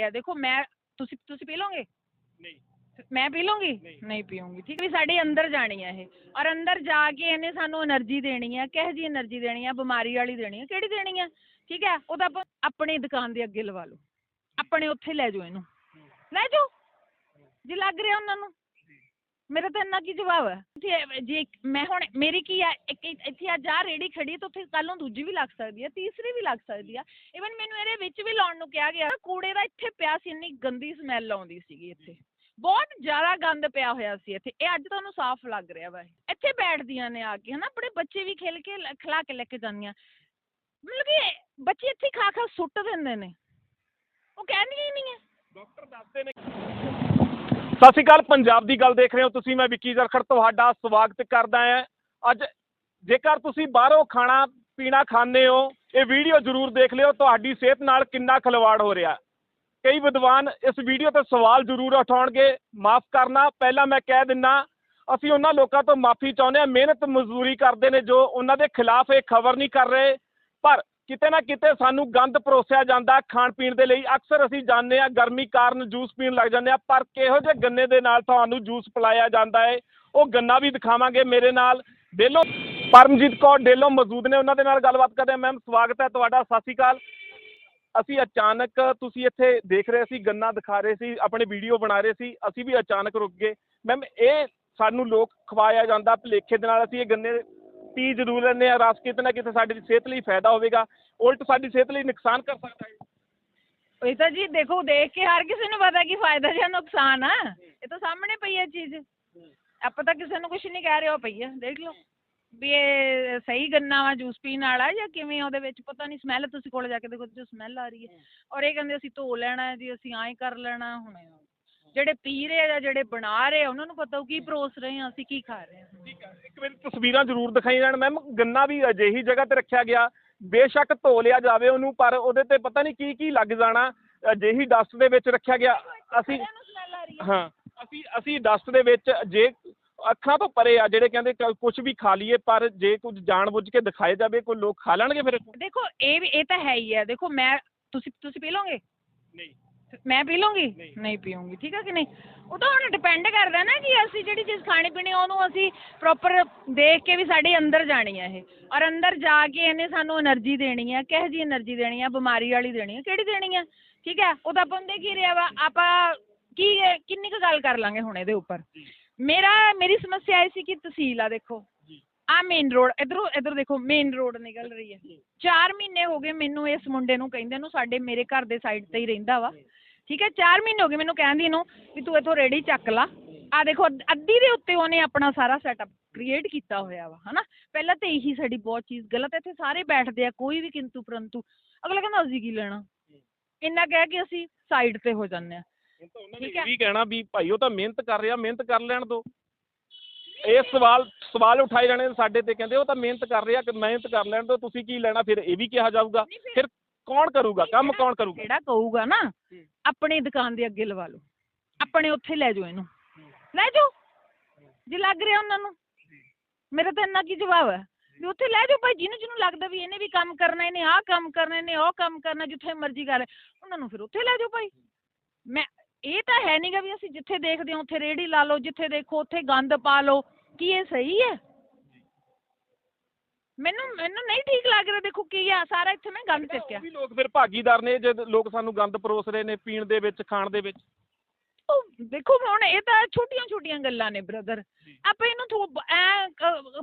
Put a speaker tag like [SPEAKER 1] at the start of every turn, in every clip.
[SPEAKER 1] ਹੈ? ਦੇਖੋ ਮੈਂ ਤੁਸੀਂ ਤੁਸੀਂ ਪੀ ਲੋਗੇ
[SPEAKER 2] ਨਹੀਂ।
[SPEAKER 1] ਮੈਂ ਪੀ ਲੂੰਗੀ
[SPEAKER 2] ਨਹੀਂ।
[SPEAKER 1] ਪੀਉਂਗੀ ਠੀਕ ਵੀ ਸਾਡੇ ਅੰਦਰ ਜਾਣੀ ਹੈ ਇਹ। ਔਰ ਅੰਦਰ ਜਾ ਕੇ ਇਹਨੇ ਸਾਨੂੰ એનર્ਜੀ ਦੇਣੀ ਹੈ ਕਿਹੋ ਜਿਹੀ એનર્ਜੀ ਦੇਣੀ ਹੈ? ਬਿਮਾਰੀ ਵਾਲੀ ਦੇਣੀ ਹੈ ਕਿਹੜੀ ਦੇਣੀ ਹੈ? ਠੀਕ ਹੈ? ਉਹ ਤਾਂ ਆਪਾਂ ਆਪਣੀ ਦੁਕਾਨ ਦੇ ਅੱਗੇ ਲਵਾ ਲਓ। ਆਪਣੇ ਉੱਥੇ ਲੈ ਜਾਓ ਇਹਨੂੰ। ਲੈ ਜਾਓ। ਜੇ ਲੱਗ ਰਿਹਾ ਉਹਨਾਂ ਨੂੰ। ਮੇਰਾ ਤਾਂ ਇੰਨਾ ਕੀ ਜਵਾਬ ਹੈ? ਇੱਥੇ ਜੇ ਮੈਂ ਹੁਣ, ਮੇਰੀ ਕੀ ਹੈ ਇੱਕ ਇੱਥੇ ਅੱਜ ਆ ਰੇੜੀ ਖੜੀ ਤਾਂ ਉੱਥੇ ਕੱਲ ਨੂੰ ਦੂਜੀ ਵੀ ਲੱਗ ਸਕਦੀ ਹੈ, ਤੀਸਰੀ ਵੀ ਲੱਗ ਸਕਦੀ ਆ। ਇਵਨ ਮੈਨੂੰ ਇਹਦੇ ਵਿੱਚ ਵੀ ਲਾਉਣ ਨੂੰ ਕਿਹਾ ਗਿਆ, ਕੂੜੇ ਦਾ ਇੱਥੇ ਪਿਆ ਸੀ, ਇੰਨੀ ਗੰਦੀ ਸਮੈਲ ਆਉਂਦੀ ਸੀਗੀ ਇੱਥੇ। ਬਹੁਤ ਜ਼ਿਆਦਾ ਗੰਦ ਪਿਆ ਹੋਇਆ ਸੀ ਇੱਥੇ। ਇਹ ਅੱਜ ਤੁਹਾਨੂੰ ਸਾਫ਼ ਲੱਗ ਰਿਹਾ ਵਾ ਇਹ। ਇੱਥੇ ਬੈਠਦੀਆਂ ਨੇ ਆ ਕੇ, ਹਨਾ, ਆਪਣੇ ਬੱਚੇ ਵੀ ਖੇਲ ਕੇ, ਲ- ਖਿਲਾ ਕੇ ਲੈ ਕੇ ਜਾਂਦੀਆਂ। ਮਤਲਬ ਕਿ ਬੱਚੇ ਇੱਥੇ ਖਾ ਖਾ ਸੁੱਟ ਦਿੰਦੇ ਨੇ। ਉਹ ਕਹਿੰਦੀਆਂ ਹੀ ਨਹੀਂ ਹੈ।
[SPEAKER 2] ਡਾਕਟਰ ਦੱਸਦੇ ਨੇ ਸਤਿ ਸ਼੍ਰੀ ਅਕਾਲ, ਪੰਜਾਬ ਦੀ ਗੱਲ ਦੇਖ ਰਹੇ ਹੋ ਤੁਸੀਂ, ਮੈਂ ਵਿੱਕੀ ਜ਼ਰਖੜ, ਤੁਹਾਡਾ ਸਵਾਗਤ ਕਰਦਾ ਹਾਂ। ਅੱਜ ਜੇਕਰ ਤੁਸੀਂ ਬਾਹਰੋਂ ਖਾਣਾ ਪੀਣਾ ਖਾਂਦੇ ਹੋ, ਇਹ ਵੀਡੀਓ ਜ਼ਰੂਰ ਦੇਖ ਲਿਓ, ਤੁਹਾਡੀ ਸਿਹਤ ਨਾਲ ਕਿੰਨਾ ਖਿਲਵਾੜ ਹੋ ਰਿਹਾ। ਕਈ ਵਿਦਵਾਨ ਇਸ ਵੀਡੀਓ ਤੇ ਸਵਾਲ ਜ਼ਰੂਰ ਉਠਾਉਣਗੇ, ਮਾਫ ਕਰਨਾ, ਪਹਿਲਾਂ ਮੈਂ ਕਹਿ ਦਿੰਨਾ, ਅਸੀਂ ਉਹਨਾਂ ਲੋਕਾਂ ਤੋਂ ਮਾਫੀ ਚਾਹੁੰਦੇ ਹਾਂ, ਮਿਹਨਤ ਮਜ਼ਦੂਰੀ ਕਰਦੇ ਨੇ ਜੋ ਉਹਨਾਂ ਦੇ ਖਿਲਾਫ ਇਹ ਖਬਰ ਨਹੀਂ ਕਰ ਰਹੇ, ਪਰ ਕਿਤੇ ਨਾ ਕਿਤੇ ਸਾਨੂੰ ਗੰਦ ਪਰੋਸਿਆ ਜਾਂਦਾ, ਖਾਣ ਪੀਣ ਦੇ ਲਈ। ਅਕਸਰ ਅਸੀਂ ਜਾਣਦੇ ਹਾਂ, ਗਰਮੀ ਕਾਰਨ ਜੂਸ ਪੀਣ ਲੱਗ ਜਾਂਦੇ ਆ ਪਰ ਕਿਹੋ ਜਿਹੇ ਗੰਨੇ ਦੇ ਨਾਲ ਤੁਹਾਨੂੰ ਜੂਸ ਪਿਲਾਇਆ ਜਾਂਦਾ ਹੈ, ਉਹ ਗੰਨਾ ਵੀ ਦਿਖਾਵਾਂਗੇ ਮੇਰੇ ਨਾਲ। ਡੇਲੋ ਪਰਮਜੀਤ ਕੌਰ ਡੇਲੋ ਮੌਜੂਦ ਨੇ, ਉਹਨਾਂ ਦੇ ਨਾਲ ਗੱਲਬਾਤ ਕਰਦੇ ਹਾਂ। ਮੈਮ, ਸਵਾਗਤ ਹੈ ਤੁਹਾਡਾ, ਸਤਿ ਸ਼੍ਰੀ ਅਕਾਲ। ਅਸੀਂ ਅਚਾਨਕ, ਤੁਸੀਂ ਇੱਥੇ ਦੇਖ ਰਹੇ ਸੀ, ਗੰਨਾ ਦਿਖਾ ਰਹੇ ਸੀ, ਆਪਣੇ ਵੀਡੀਓ ਬਣਾ ਰਹੇ ਸੀ, ਅਸੀਂ ਵੀ ਅਚਾਨਕ ਰੁਕ ਗਏ। ਮੈਮ, ਇਹ ਸਾਨੂੰ ਲੋਕ ਖਵਾਇਆ ਜਾਂਦਾ, ਭੁਲੇਖੇ ਦੇ ਨਾਲ ਅਸੀਂ ਇਹ ਗੰਨੇ ਪੀ ਜ਼ਰੂਰ ਲੈਂਦੇ ਆ ਰਸ ਕਿਤੇ ਨਾ ਕਿਤੇ ਸਾਡੀ ਸਿਹਤ ਲਈ ਫਾਇਦਾ ਹੋਵੇਗਾ ਉਲਟ ਸਾਡੀ ਸਿਹਤ ਲਈ ਨੁਕਸਾਨ ਕਰ ਸਕਦਾ ਹੈ।
[SPEAKER 1] ਇਹ ਤਾਂ ਜੀ ਦੇਖੋ ਦੇਖ ਕੇ ਹਰ ਕਿਸੇ ਨੂੰ ਪਤਾ ਕਿ ਫਾਇਦਾ ਜਾਂ ਨੁਕਸਾਨ ਆ। ਇਹ ਤਾਂ ਸਾਹਮਣੇ ਪਈ ਹੈ ਚੀਜ਼। ਆਪਾਂ ਤਾਂ ਕਿਸੇ ਨੂੰ ਕੁਝ ਨਹੀਂ ਕਹਿ ਰਹੇ ਹੋ ਪਈ ਦੇਖ ਲਓ। ਵੀ ਇਹ ਸਹੀ ਗੰਨਾ ਵਾ ਜੂਸ ਪੀਣ ਵਾਲਾ ਜਾਂ ਕਿਵੇਂ ਉਹਦੇ ਵਿੱਚ ਪਤਾ ਨਹੀਂ ਸਮੈਲ ਤੁਸੀਂ ਕੋਲ ਜਾ ਕੇ ਦੇਖੋ ਜੋ ਸਮੈਲ ਆ ਰਹੀ ਹੈ। ਔਰ ਇਹ ਕਹਿੰਦੇ ਅਸੀਂ ਧੋ ਲੈਣਾ ਹੈ ਜੀ ਅਸੀਂ ਐਂ ਕਰ ਲੈਣਾ ਹੁਣ ਜਿਹੜੇ ਪੀ ਰਹੇ ਆ ਜਾਂ ਜਿਹੜੇ ਬਣਾ ਰਹੇ ਆ ਉਹਨਾਂ ਨੂੰ ਪਤਾ ਉਹ ਕੀ ਪਰੋਸ ਰਹੇ ਆ ਅਸੀਂ ਕੀ ਖਾ ਰਹੇ ਹਾਂ
[SPEAKER 2] ਠੀਕ ਹੈ ਇੱਕ ਵਾਰੀ ਤਸਵੀਰਾਂ ਜ਼ਰੂਰ ਦਿਖਾਈ ਜਾਣ। ਮੈਮ ਗੰਨਾ ਵੀ ਅਜਿਹੀ ਜਗ੍ਹਾ ਤੇ ਰੱਖਿਆ ਗਿਆ। ਬੇਸ਼ੱਕ ਧੋ ਲਿਆ ਜਾਵੇ ਉਹਨੂੰ ਪਰ ਉਹਦੇ ਤੇ ਪਤਾ ਨਹੀਂ ਕੀ ਕੀ ਲੱਗ ਜਾਣਾ। ਅਜਿਹੀ ਡਸਟ ਦੇ ਵਿੱਚ ਰੱਖਿਆ ਗਿਆ। ਅਸੀਂ
[SPEAKER 1] ਆ ਹੈ
[SPEAKER 2] ਹਾਂ ਅਸੀਂ ਅਸੀਂ ਡਸਟ ਦੇ ਵਿੱਚ ਜੇ ਅੱਖਾਂ ਤੋਂ ਪਰੇ ਆ ਜਿਹੜੇ ਕਹਿੰਦੇ ਕੁਝ ਵੀ ਖਾ ਲਈਏ ਪਰ ਜੇ ਕੁਝ ਜਾਣਬੁੱਝ ਕੇ ਦਿਖਾਏ ਜਾਵੇ ਕੋਈ ਲੋਕ ਖਾ ਲੈਣਗੇ ਫਿਰ?
[SPEAKER 1] ਦੇਖੋ ਇਹ ਵੀ ਇਹ ਤਾਂ ਹੈ ਹੀ ਹੈ ਦੇਖੋ ਮੈਂ ਤੁਸੀਂ ਤੁਸੀਂ ਪੀ ਲਓਗੇ?
[SPEAKER 2] ਨਹੀਂ।
[SPEAKER 1] ਮੈਂ ਪੀ ਲੂੰਗੀ?
[SPEAKER 2] ਨਹੀਂ।
[SPEAKER 1] ਪੀਉਂਗੀ ਠੀਕ ਆ ਕਿ ਨਹੀਂ? ਉਹ ਤਾਂ ਹੁਣ ਡਿਪੈਂਡ ਕਰਦਾ ਨਾ ਕਿ ਅਸੀਂ ਜਿਹੜੀ ਚੀਜ਼ ਖਾਣੀ ਪੀਣੀ ਉਹਨੂੰ ਅਸੀਂ ਪ੍ਰੋਪਰ ਦੇਖ ਕੇ ਵੀ ਸਾਡੇ ਅੰਦਰ ਜਾਣੀ ਹੈ ਇਹ। ਔਰ ਅੰਦਰ ਜਾ ਕੇ ਇਹਨੇ ਸਾਨੂੰ એનર્ਜੀ ਦੇਣੀ ਹੈ ਕਿਹੋ ਜਿਹੀ એનર્ਜੀ ਦੇਣੀ ਹੈ ਬਿਮਾਰੀ ਵਾਲੀ ਦੇਣੀ ਹੈ ਕਿਹੜੀ ਦੇਣੀ ਹੈ ਠੀਕ ਹੈ ਉਹ ਤਾਂ ਆਪਾਂ ਨੂੰ ਰਿਹਾ ਵਾ ਆਪਾਂ ਕੀ ਕਿੰਨੀ ਕੁ ਗੱਲ ਕਰ ਲਾਂਗੇ ਹੁਣ ਇਹਦੇ ਉੱਪਰ। ਮੇਰਾ ਮੇਰੀ ਸਮੱਸਿਆ ਇਹ ਸੀ ਕਿ ਤਸੀਲ ਆ ਦੇਖੋ। ਆ ਮੇਨ ਰੋਡ ਇਧਰੋਂ ਇਧਰ ਦੇਖੋ ਮੇਨ ਰੋਡ ਨਿਕਲ ਰਹੀ ਹੈ 4 ਮਹੀਨੇ ਹੋ ਗਏ ਮੈਨੂੰ ਇਸ ਮੁੰਡੇ ਨੂੰ ਕਹਿੰਦੇ ਨੂੰ ਸਾਡੇ ਮੇਰੇ ਘਰ ਦੇ ਸਾਈਡ ਤੇ ਹੀ ਰਹਿੰਦਾ ਵਾ। ਠੀਕ ਹੈ 4 ਮਹੀਨੇ ਹੋ ਗਏ ਮੈਨੂੰ ਕਹਿੰਦੀ ਨੂੰ ਵੀ ਤੂੰ ਇੱਥੋਂ ਰੇੜੀ ਚੱਕ ਲਾ। ਆ ਦੇਖੋ ਅੱਧ- ਦੇ ਉੱਤੇ ਉਹਨੇ ਆਪਣਾ ਸਾਰਾ ਸੈਟਅਪ ਕ੍ਰੀਏਟ ਕੀਤਾ ਹੋਇਆ ਵਾ ਹਨਾ? ਪਹਿਲਾਂ ਤੇ ਇਹੀ ਸਾਡੀ ਬਹੁਤ ਚੀਜ਼ ਗਲਤ ਹੈ ਇੱਥੇ ਸਾਰੇ ਬੈਠਦੇ ਆ ਕੋਈ ਵੀ ਕਿੰਤੂ ਪਰੰਤੂ। ਅਗਲਾ ਕਹਿੰਦਾ ਅਸੀਂ ਕੀ ਲੈਣਾ? ਇੰਨਾ ਕਹਿ ਕੇ ਅਸੀਂ ਸਾਈਡ ਤੇ ਹੋ ਜਾਂਦੇ ਆ। ਠੀਕ ਹੈ।
[SPEAKER 2] ਵੀ ਕਹਿਣਾ ਵੀ ਭਾਈ ਉਹ ਤਾਂ ਮਿਹਨਤ ਕਰ ਰਿਹਾ ਮਿਹਨਤ ਕਰ ਲੈਣ ਦੋ। ਇਹ ਸਵਾਲ ਸਵਾਲ ਉਠਾਏ ਜਾਣੇ ਸਾਡੇ ਤੇ ਕਹਿੰਦੇ ਉਹ ਤਾਂ ਮਿਹਨਤ ਕਰ ਰਿਹਾ ਕਿ ਮਿਹਨਤ ਕਰ ਲੈਣ ਦੋ ਤੁਸੀਂ ਕੀ ਲੈਣਾ? ਫਿਰ ਇਹ ਵੀ ਕਿਹਾ ਜਾਊਗਾ।
[SPEAKER 1] ਫਿਰ
[SPEAKER 2] ਕੌਣ ਕਰੂਗਾ? ਕੰਮ ਕੌਣ ਕਰੂਗਾ?
[SPEAKER 1] ਜਿਹੜਾ ਕਹੂਗਾ ਨਾ ਆਪਣੀ ਦੁਕਾਨ ਦੇ ਅੱਗੇ ਲਵਾ ਲਓ। ਆਪਣੇ ਉੱਥੇ ਲੈ ਜਾਓ ਇਹਨੂੰ। ਲੈ ਜਾਓ। ਜੇ ਲੱਗ ਰਿਹਾ ਉਹਨਾਂ ਨੂੰ। ਮੇਰਾ ਤਾਂ ਇੰਨਾ ਕੀ ਜਵਾਬ ਹੈ? ਵੀ ਉੱਥੇ ਲੈ ਜਾਓ ਭਾਈ ਜਿਹਨੂੰ ਜਿਹਨੂੰ ਲੱਗਦਾ ਵੀ ਇਹਨੇ ਵੀ ਕੰਮ ਕਰਨਾ ਇਹਨੇ ਆਹ ਕੰਮ ਕਰਨਾ ਇਹਨੇ ਉਹ ਕੰਮ ਕਰਨਾ ਜਿੱਥੇ ਮਰਜ਼ੀ ਕਰ। ਉਹਨਾਂ ਨੂੰ ਫਿਰ ਉੱਥੇ ਲੈ ਜਾਓ ਭਾਈ। ਮੈਂ ਇਹ ਤਾਂ ਹੈ ਨਹੀਂਗਾ ਵੀ ਅਸੀਂ ਜਿੱਥੇ ਦੇਖਦੇ ਹਾਂ ਉੱਥੇ ਰੇੜੀ ਲਾ ਲਓ ਜਿੱਥੇ ਦੇਖੋ ਉੱਥੇ ਗੰਦ ਪਾ ਲਓ। ਕੀ ਇਹ ਸਹੀ ਹੈ? ਮੈਨੂੰ ਮੈਨੂੰ ਨਹੀਂ ਠੀਕ ਲੱਗ ਰਿਹਾ ਦੇਖੋ ਕੀ ਆ ਸਾਰਾ ਇੱਥੇ ਮੈਂ ਗੰਦ ਚੱਕਿਆ
[SPEAKER 2] ਉਹ ਵੀ ਲੋਕ ਫਿਰ ਭਾਗੀਦਾਰ ਨੇ ਜਦ ਲੋਕ ਸਾਨੂੰ ਗੰਦ ਪਰੋਸ ਰਹੇ ਨੇ ਪੀਣ ਦੇ ਵਿੱਚ ਖਾਣ ਦੇ ਵਿੱਚ।
[SPEAKER 1] ਉਹ ਦੇਖੋ ਹੁਣ ਇਹ ਤਾਂ ਛੋਟੀਆਂ ਛੋਟੀਆਂ ਗੱਲਾਂ ਨੇ ਬ੍ਰਦਰ ਆਪਾਂ ਇਹਨੂੰ ਥੋ ਐ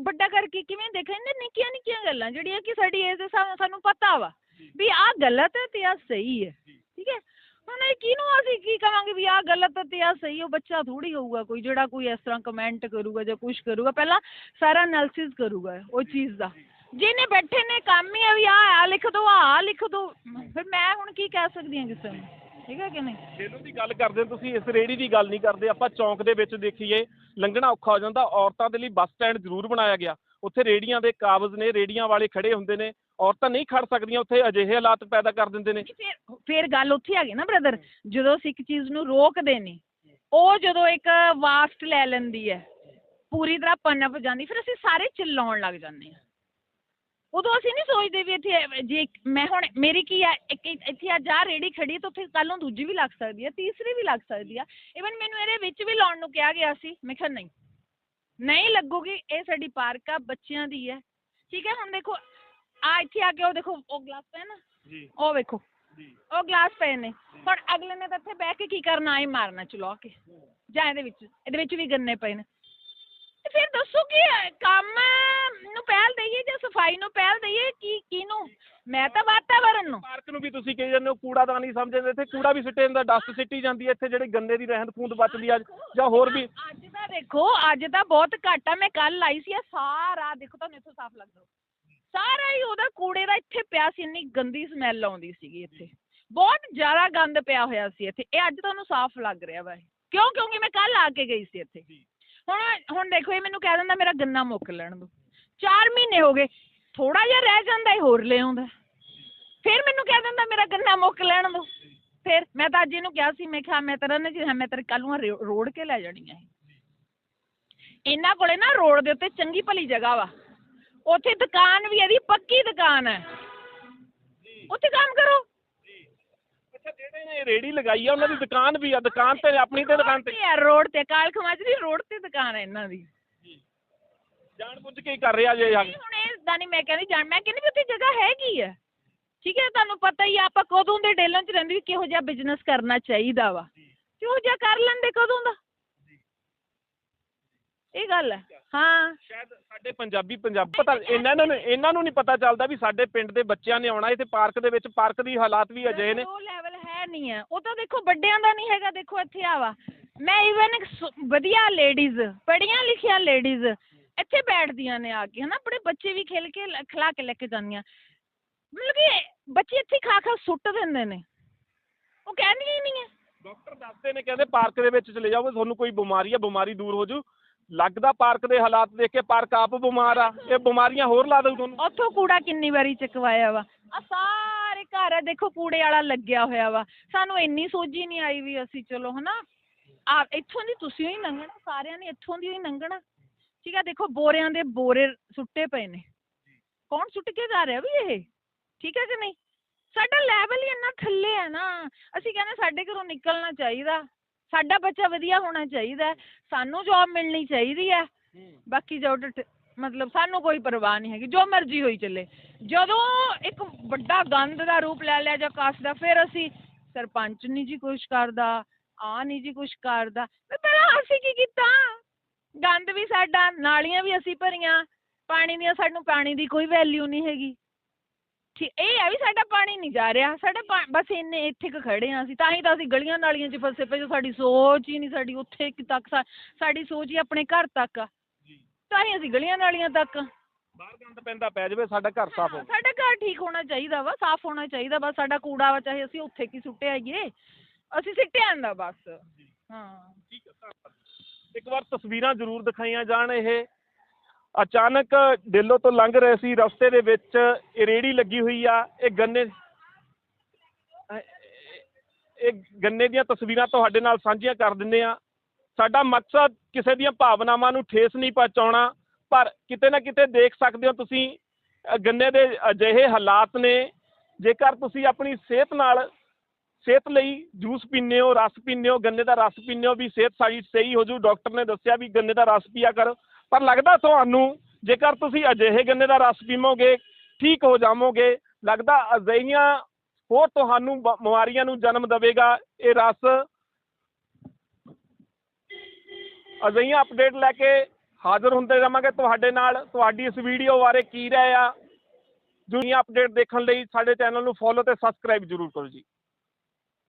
[SPEAKER 1] ਵੱਡਾ ਕਰਕੇ ਕਿਵੇਂ ਦੇਖਾਂਗੇ? ਨਿੱਕੀਆਂ ਨਿੱਕੀਆਂ ਗੱਲਾਂ ਜਿਹੜੀਆਂ ਕਿ ਸਾਡੀ ਏਜ ਦੇ ਸਾਨੂੰ ਪਤਾ ਵਾ ਵੀ ਆਹ ਗਲਤ ਹੈ ਤੇ ਆਹ ਸਹੀ ਹੈ। ਠੀਕ ਹੈ? ਹੁਣ ਇਹ ਕਿਹਨੂੰ ਅਸੀਂ ਕੀ ਕਵਾਂਗੇ ਵੀ ਆਹ ਗਲਤ ਹੈ ਆਹ ਸਹੀ, ਉਹ ਬੱਚਾ ਥੋੜੀ ਹੋਊਗਾ ਕੋਈ, ਜਿਹੜਾ ਕੋਈ ਇਸ ਤਰ੍ਹਾਂ ਕਮੈਂਟ ਕਰੂਗਾ ਜਾਂ ਕੁਝ ਕਰੂਗਾ, ਪਹਿਲਾਂ ਸਾਰਾ ਐਨਾਲਿਸਿਸ ਕਰੂਗਾ ਉਹ ਚੀਜ਼ ਦਾ। ਜਿਹਨੇ ਬੈਠੇ ਨੇ, ਕੰਮ ਹੀ ਆ ਵੀ ਆਹ ਆ ਲਿਖ ਦੋ, ਆਹ ਲਿਖ ਦੋ। ਫਿਰ ਮੈਂ ਹੁਣ ਕੀ ਕਹਿ ਸਕਦੀ ਹਾਂ ਕਿਸੇ ਨੂੰ? ਠੀਕ ਹੈ ਕਿ ਨਹੀਂ?
[SPEAKER 2] ਜਿਹਨੂੰ ਦੀ ਗੱਲ ਕਰਦੇ ਹੋ ਤੁਸੀਂ, ਇਸ ਰੇੜੀ ਦੀ ਗੱਲ ਨਹੀਂ ਕਰਦੇ। ਆਪਾਂ ਚੌਂਕ ਦੇ ਵਿੱਚ ਦੇਖੀਏ, ਲੰਘਣਾ ਔਖਾ ਹੋ ਜਾਂਦਾ। ਔਰਤਾਂ ਦੇ ਲਈ ਬੱਸ ਸਟੈਂਡ ਜ਼ਰੂਰ ਬਣਾਇਆ ਗਿਆ। ਉੱਥੇ ਰੇੜੀਆਂ ਦੇ ਕਾਬਜ਼ ਨੇ, ਰੇੜੀਆਂ ਵਾਲੇ ਖੜੇ ਹੁੰਦੇ ਨੇ। ਔਰਤਾਂ ਨਹੀਂ ਖੜ ਸਕਦੀਆਂ ਉੱਥੇ ਅਜਿਹੇ ਹਾਲਾਤ ਪੈਦਾ ਕਰ ਦਿੰਦੇ ਨੇ।
[SPEAKER 1] ਫਿਰ ਫਿਰ ਗੱਲ ਉੱਥੇ ਆ ਗਈ ਨਾ ਬ੍ਰਦਰ ਜਦੋਂ ਅਸੀਂ ਇੱਕ ਚੀਜ਼ ਨੂੰ ਰੋਕਦੇ ਨੇ ਉਹ ਜਦੋਂ ਇੱਕ ਵਾਸਟ ਲੈ ਲੈਂਦੀ ਹੈ ਪੂਰੀ ਤਰ੍ਹਾਂ ਪਨਪ ਜਾਂਦੀ ਫਿਰ ਅਸੀਂ ਸਾਰੇ ਚਿল্ਲਾਉਣ ਲੱਗ ਜਾਂਦੇ ਹਾਂ। ਉਦੋਂ ਅਸੀਂ ਨਹੀਂ ਸੋਚਦੇ ਵੀ ਇੱਥੇ ਜੇ ਮੈਂ ਹੁਣ ਮੇਰੀ ਕੀ ਇੱਕ- ਇੱਥੇ ਅੱਜ ਆ ਰੇੜੀ ਖੜੀ ਹੈ ਤਾਂ ਉੱਥੇ ਕੱਲ ਨੂੰ ਦੂਜੀ ਵੀ ਲੱਗ ਸਕਦੀ ਹੈ ਤੀਸਰੀ ਵੀ ਲੱਗ ਸਕਦੀ ਆ ਇਵਨ ਮੈਨੂੰ ਇਹਦੇ ਵਿੱਚ ਵੀ ਲਾਉਣ ਨੂੰ ਕਿਹਾ ਗਿਆ ਸੀ ਮੈਂ ਕਿਹਾ ਨਹੀਂ। ਨਹੀਂ ਲੱਗੂਗੀ ਇਹ ਸਾਡੀ ਪਾਰਕ ਆ ਬੱਚਿਆਂ ਦੀ ਹੈ। ਠੀਕ ਹੈ ਹੁਣ ਦੇਖੋ ਆ ਇੱਥੇ ਆ ਕੇ ਉਹ ਦੇਖੋ ਉਹ ਗਲਾਸ ਪਏ ਨਾ
[SPEAKER 2] ਜੀ।
[SPEAKER 1] ਉਹ ਵੇਖੋ।
[SPEAKER 2] ਜੀ।
[SPEAKER 1] ਉਹ ਗਲਾਸ ਪਏ ਨੇ। ਹੁਣ ਅਗਲੇ ਨੇ ਤਾਂ ਇੱਥੇ ਬਹਿ ਕੇ ਕੀ ਕਰਨਾ ਆਈ ਮਾਰਨਾ ਚਲੋ ਕੇ। ਜਾਂ ਇਹਦੇ ਵਿੱਚ ਇਹਦੇ ਵਿੱਚ ਵੀ ਗੰਨੇ ਪਏ ਨੇ। ਤੇ ਫਿਰ ਦੱਸੋ ਕਿ ਕੰਮ ਨੂੰ ਪਹਿਲ ਦਈਏ ਜਾਂ ਸਫ਼ਾਈ ਨੂੰ ਪਹਿਲ ਦਈਏ ਕੀ ਕਿਹਨੂੰ? ਮੈਂ ਤਾਂ ਵਾਤਾਵਰਨ ਨੂੰ।
[SPEAKER 2] ਪਾਰਕ ਨੂੰ ਵੀ ਤੁਸੀਂ ਕਹੀ ਜਾਂਦੇ ਹੋ ਕੂੜਾਦਾਨ ਸਮਝਦੇ। ਇੱਥੇ ਕੂੜਾ ਵੀ ਸਿੱਟੇ ਜਾਂਦਾ ਡਸਟ ਸਿੱਟੀ ਜਾਂਦੀ ਹੈ ਇੱਥੇ ਜਿਹੜੇ ਗੰਨੇ ਦੀ ਰਹਿੰਦ ਖੂੰਦ ਬਚਦੀ ਆ ਜਾਂ ਹੋਰ ਵੀ।
[SPEAKER 1] ਅੱਜ ਦਾ ਦੇਖੋ ਅੱਜ ਦਾ ਬਹੁਤ ਘੱਟ ਆ। ਮੈਂ ਕੱਲ ਆਈ ਸੀ ਇਹ ਸਾਰਾ ਦੇਖੋ ਤੁਹਾਨੂੰ ਇੱਥੋਂ ਸਾਫ਼ ਲੱਗਦਾ ਸਾਰਾ ਹੀ ਉਹਦਾ ਕੂੜੇ ਦਾ ਇੱਥੇ ਪਿਆ ਸੀ ਇੰਨੀ ਗੰਦੀ ਸਮੈਲ ਆਉਂਦੀ ਸੀਗੀ ਇੱਥੇ। ਬਹੁਤ ਜ਼ਿਆਦਾ ਗੰਦ ਪਿਆ ਹੋਇਆ ਸੀ ਇੱਥੇ। ਇਹ ਅੱਜ ਤੁਹਾਨੂੰ ਸਾਫ਼ ਲੱਗ ਰਿਹਾ ਵਾ ਇਹ। ਕਿਉਂ? ਕਿਉਂਕਿ ਮੈਂ ਕੱਲ ਆ ਕੇ ਗਈ ਸੀ ਇੱਥੇ। ਹੁਣ ਹੁਣ ਦੇਖੋ ਇਹ ਮੈਨੂੰ ਕਹਿ ਦਿੰਦਾ ਮੇਰਾ ਗੰਨਾ ਮੁੱਕ ਲੈਣ ਦੋ। 4 ਮਹੀਨੇ ਹੋ ਗਏ। ਥੋੜਾ ਜਿਹਾ ਰਹਿ ਜਾਂਦਾ ਇਹ ਹੋਰ ਲੈ ਆਉਂਦਾ। ਫਿਰ ਮੈਨੂੰ ਕਹਿ ਦਿੰਦਾ ਮੇਰਾ ਗੰਨਾ ਮੁੱਕ ਲੈਣ ਦੋ। ਫਿਰ ਮੈਂ ਤਾਂ ਅੱਜ ਇਹਨੂੰ ਕਿਹਾ ਸੀ ਮੈਂ ਕਿਹਾ ਮੈਂ ਤੇਰਾ ਨਾ ਜੀ ਮੈਂ ਤੇਰੇ ਕੱਲ ਨੂੰ ਰੋ- ਰੋੜ ਕੇ ਲੈ ਜਾਣੀ ਆ ਇਹ। ਇਹਨਾਂ ਕੋਲੇ ਨਾ ਰੋਡ ਦੇ ਉੱਤੇ ਚੰਗੀ ਭਲੀ ਜਗ੍ਹਾ ਵਾ। ਉੱਥੇ ਦੁਕਾਨ ਵੀ ਇਹਦੀ ਪੱਕੀ ਦੁਕਾਨ ਹੈ। ਉੱਥੇ ਕੰਮ ਕਰੋ।
[SPEAKER 2] ਅੱਛਾ ਜਿਹੜੇ ਨੇ ਰੇੜੀ ਲਗਾਈ ਆ ਉਹਨਾਂ ਦੀ ਦੁਕਾਨ ਵੀ ਆ ਦੁਕਾਨ ਤੇ ਆਪਣੀ ਤੇ ਦੁਕਾਨ ਤੇ।
[SPEAKER 1] ਯਾਰ ਰੋਡ ਤੇ ਕਾਲ ਖਮਾਜਰੀ ਰੋਡ ਤੇ ਦੁਕਾਨ ਹੈ ਇਹਨਾਂ ਦੀ।
[SPEAKER 2] ਜਾਣ ਬੁੱਝ ਕੇ ਹੀ ਕਰ ਰਿਹਾ ਜੇ
[SPEAKER 1] ਨਹੀਂ ਹੁਣ ਇਹ ਦਾ ਨਹੀਂ ਮੈਂ ਕਹਿੰਦੀ ਜਾਣ ਮੈਂ ਕਹਿੰਦੀ ਵੀ ਉੱਥੇ ਜਗ੍ਹਾ ਹੈਗੀ ਹੈ। ਠੀਕ ਹੈ ਤੁਹਾਨੂੰ ਪਤਾ ਹੀ ਆ ਆਪਾਂ ਕਦੋਂ ਦੇ ਡੇਲਾਂ 'ਚ ਰਹਿੰਦੇ ਵੀ ਕਿਹੋ ਜਿਹਾ ਬਿਜ਼ਨਸ ਕਰਨਾ ਚਾਹੀਦਾ ਵਾ। ਤੇ ਉਹ ਜਿਹਾ ਕਰ ਲੈਂਦੇ ਕਦੋਂ ਦਾ? ਇਹ ਗੱਲ ਹੈ। ਹਾਂ।
[SPEAKER 2] ਸ਼ਾਇਦ ਸਾਡੇ ਪੰਜਾਬੀ ਪੰਜਾਬ ਪਤਾ ਇਹਨਾਂ ਨੂੰ ਇਹਨਾਂ ਨੂੰ ਨਹੀਂ ਪਤਾ ਚੱਲਦਾ ਵੀ ਸਾਡੇ ਪਿੰਡ ਦੇ ਬੱਚਿਆਂ ਨੇ ਆਉਣਾ ਇੱਥੇ ਪਾਰਕ ਦੇ ਵਿੱਚ ਪਾਰਕ ਦੀ ਹਾਲਾਤ ਵੀ ਅਜਿਹੇ ਨੇ।
[SPEAKER 1] ਉਹ ਲੈਵਲ ਹੈ ਨਹੀਂ ਹੈ। ਉਹ ਤਾਂ ਦੇਖੋ ਵੱਡਿਆਂ ਦਾ ਨਹੀਂ ਹੈਗਾ ਦੇਖੋ ਇੱਥੇ ਆਵਾ ਮੈਂ ਇਵਨ ਵਧੀਆ ਲੇਡੀਜ਼ ਪੜ੍ਹੀਆਂ ਲਿਖੀਆਂ ਲੇਡੀਜ਼ ਇੱਥੇ ਬੈਠਦੀਆਂ ਨੇ ਆ ਕੇ ਹਨਾ। ਆਪਣੇ ਬੱਚੇ ਵੀ ਖੇਲ ਕੇ ਖਿਲਾ ਕੇ ਲੈ ਕੇ ਜਾਂਦੀਆਂ। ਮਤਲਬ ਕਿ ਬੱਚੇ ਇੱਥੇ ਖਾ ਖਾ ਸੁੱਟ ਦਿੰਦੇ ਨੇ। ਉਹ ਕਹਿੰਦੀਆਂ ਹੀ ਨਹੀਂ ਹੈ।
[SPEAKER 2] ਡਾਕਟਰ ਦੱਸਦੇ ਨੇ ਕਹਿੰਦੇ ਪਾਰਕ ਦੇ ਵਿੱਚ ਚਲੇ ਜਾਓਗੇ ਤੁਹਾਨੂੰ ਕੋਈ ਬਿਮਾਰੀ ਆ ਬਿਮਾਰੀ ਦੂਰ ਹੋ ਜੂ। ਲੱਗਦਾ ਪਾਰਕ ਦੇ ਹਾਲਾਤ ਦੇਖ ਕੇ ਪਾਰਕ ਆਪ ਬਿਮਾਰ ਆ, ਇਹ ਬਿਮਾਰੀਆਂ ਹੋਰ ਲਾ ਦਊ ਤੁਹਾਨੂੰ।
[SPEAKER 1] ਉੱਥੋਂ ਕੂੜਾ ਕਿੰਨੀ ਵਾਰੀ ਚਕਵਾਇਆ ਵਾ। ਆ ਸਾਰੇ ਘਰ ਆ, ਦੇਖੋ ਕੂੜੇ ਵਾਲਾ ਲੱਗਿਆ ਹੋਇਆ ਵਾ। ਸਾਨੂੰ ਇੰਨੀ ਸੋਝੀ ਨਹੀਂ ਆਈ ਵੀ ਅਸੀਂ ਚਲੋ, ਹਨਾ? ਆ, ਇੱਥੋਂ ਦੀ ਤੁਸੀਂ ਹੀ ਲੰਘਣਾ, ਸਾਰਿਆਂ ਨੇ ਇੱਥੋਂ ਦੀ ਹੀ ਲੰਘਣਾ। ਠੀਕ ਆ, ਦੇਖੋ ਬੋਰਿਆਂ ਦੇ ਬੋਰੇ ਸੁੱਟੇ ਪਏ ਨੇ। ਕੌਣ ਸੁੱਟ ਕੇ ਜਾ ਰਿਹਾ ਵੀ ਇਹ? ਠੀਕ ਹੈ ਕਿ ਨਹੀਂ? ਸਾਡਾ ਲੈਵਲ ਹੀ ਇੰਨਾ ਥੱਲੇ ਆ ਨਾ। ਅਸੀਂ ਕਹਿੰਦੇ ਸਾਡੇ ਘਰੋਂ ਨਿਕਲਣਾ ਚਾਹੀਦਾ। ਸਾਡਾ ਬੱਚਾ ਵਧੀਆ ਹੋਣਾ ਚਾਹੀਦਾ ਸਾਨੂੰ ਜੌਬ ਮਿਲਣੀ ਚਾਹੀਦੀ ਹੈ। ਬਾਕੀ ਜੋ ਮਤਲਬ ਸਾਨੂੰ ਕੋਈ ਪਰਵਾਹ ਨਹੀਂ ਹੈਗੀ ਜੋ ਮਰਜ਼ੀ ਹੋਈ ਚੱਲੇ। ਜਦੋਂ ਇੱਕ ਵੱਡਾ ਗੰਦ ਦਾ ਰੂਪ ਲੈ ਲਿਆ ਜਾਂ ਕਾਸ ਦਾ ਫਿਰ ਅਸੀਂ ਸਰਪੰਚ ਨਹੀਂ ਜੀ ਕੁਛ ਕਰਦਾ ਆ ਨਹੀਂ ਜੀ ਕੁਛ ਕਰਦਾ। ਪਹਿਲਾਂ ਅਸੀਂ ਕੀ ਕੀਤਾ? ਗੰਦ ਵੀ ਸਾਡਾ ਨਾਲੀਆਂ ਵੀ ਅਸੀਂ ਭਰੀਆਂ। ਪਾਣੀ ਦੀਆਂ ਸਾਨੂੰ ਪਾਣੀ ਦੀ ਕੋਈ ਵੈਲਿਊ ਨਹੀਂ ਹੈਗੀ। ਠੀਕ ਇਹ ਆ ਵੀ ਸਾਡਾ ਪਾਣੀ ਨਹੀਂ ਜਾ ਰਿਹਾ ਸਾਡਾ ਪਾ- ਬਸ ਇੰਨੇ ਇੱਥੇ ਕੁ ਖੜੇ ਆ ਅਸੀਂ ਤਾਂ ਹੀ ਤਾਂ ਅਸੀਂ ਗਲੀਆਂ ਨਾਲੀਆਂ 'ਚ ਫਸੇ ਪਏ ਜੋ ਸਾਡੀ ਸੋਚ ਹੀ ਨਹੀਂ ਸਾਡੀ ਉੱਥੇ ਕਿ ਤੱਕ ਸਾ- ਸਾਡੀ ਸੋਚ ਹੀ ਆਪਣੇ ਘਰ ਤੱਕ ਆ। ਤਾਂ ਹੀ ਅਸੀਂ ਗਲੀਆਂ ਨਾਲੀਆਂ ਤੱਕ
[SPEAKER 2] ਬਾਹਰ ਗੰਦ ਪੈਂਦਾ ਪੈ ਜਾਵੇ ਸਾਡਾ ਘਰ ਸਾਫ਼ ਹੋਵੇ।
[SPEAKER 1] ਸਾਡਾ ਘਰ ਠੀਕ ਹੋਣਾ ਚਾਹੀਦਾ ਵਾ ਸਾਫ਼ ਹੋਣਾ ਚਾਹੀਦਾ ਬਸ ਸਾਡਾ ਕੂੜਾ ਵਾ ਚਾਹੇ ਅਸੀਂ ਉੱਥੇ ਕੀ ਸੁੱਟਿਆ ਆਈਏ ਅਸੀਂ ਸਿੱਟਿਆ ਜਾਂਦਾ ਬਸ। ਹਾਂ।
[SPEAKER 2] ਠੀਕ ਹੈ ਧੰਨਵਾਦ। ਇੱਕ ਵਾਰ ਤਸਵੀਰਾਂ ਜ਼ਰੂਰ ਦਿਖਾਈਆਂ ਜਾਣ ਇਹ ਅਚਾਨਕ ਡੇਲੋ ਤੋਂ ਲੰਘ ਰਹੇ ਸੀ, ਰਸਤੇ ਦੇ ਵਿੱਚ ਇਹ ਰੇੜੀ ਲੱਗੀ ਹੋਈ ਆ, ਇਹ ਗੰਨੇ ਇਹ ਗੰਨੇ ਦੀਆਂ ਤਸਵੀਰਾਂ ਤੁਹਾਡੇ ਨਾਲ ਸਾਂਝੀਆਂ ਕਰ ਦਿੰਦੇ ਆ ਸਾਡਾ ਮਕਸਦ ਕਿਸੇ ਦੀਆਂ ਭਾਵਨਾਵਾਂ ਨੂੰ ਠੇਸ ਨਹੀਂ ਪਹੁੰਚਾਉਣਾ, ਪਰ ਕਿਤੇ ਨਾ ਕਿਤੇ ਦੇਖ ਸਕਦੇ ਹੋ ਤੁਸੀਂ ਗੰਨੇ ਦੇ ਅਜਿਹੇ ਹਾਲਾਤ ਨੇ, ਜੇਕਰ ਤੁਸੀਂ ਆਪਣੀ ਸਿਹਤ ਨਾਲ, ਸਿਹਤ ਲਈ ਜੂਸ ਪੀਂਦੇ ਹੋ, ਰਸ ਪੀਂਦੇ ਹੋ, ਗੰਨੇ ਦਾ ਰਸ ਪੀਂਦੇ ਹੋ, ਵੀ ਸਿਹਤ ਸਾਡੀ ਸਹੀ ਹੋ ਜੂ। ਡਾਕਟਰ ਨੇ ਦੱਸਿਆ ਵੀ ਗੰਨੇ ਦਾ ਰਸ ਪੀਆ ਕਰੋ। ਪਰ ਲੱਗਦਾ ਤੁਹਾਨੂੰ, ਜੇਕਰ ਤੁਸੀਂ ਅਜਿਹੇ ਗੰਨੇ ਦਾ ਰਸ ਪੀਵੋਗੇ, ਠੀਕ ਹੋ ਜਾਵੋਗੇ, ਲੱਗਦਾ ਅਜਿਹੀਆਂ ਹੋਰ ਤੁਹਾਨੂੰ ਬ- ਬਿਮਾਰੀਆਂ ਨੂੰ ਜਨਮ ਦੇਵੇਗਾ, ਇਹ ਰਸ। ਅਜਿਹੀਆਂ ਅਪਡੇਟ ਲੈ ਕੇ ਹਾਜ਼ਰ ਹੁੰਦੇ ਰਵਾਂਗੇ ਤੁਹਾਡੇ ਨਾਲ। ਤੁਹਾਡੀ ਇਸ ਵੀਡੀਓ ਬਾਰੇ ਕੀ ਰਾਏ ਆ? ਦੁਨੀਆ ਅਪਡੇਟ ਦੇਖਣ ਲਈ ਸਾਡੇ ਚੈਨਲ ਨੂੰ ਫੋਲੋ ਤੇ ਸਬਸਕ੍ਰਾਈਬ ਜ਼ਰੂਰ ਕਰੋ ਜੀ।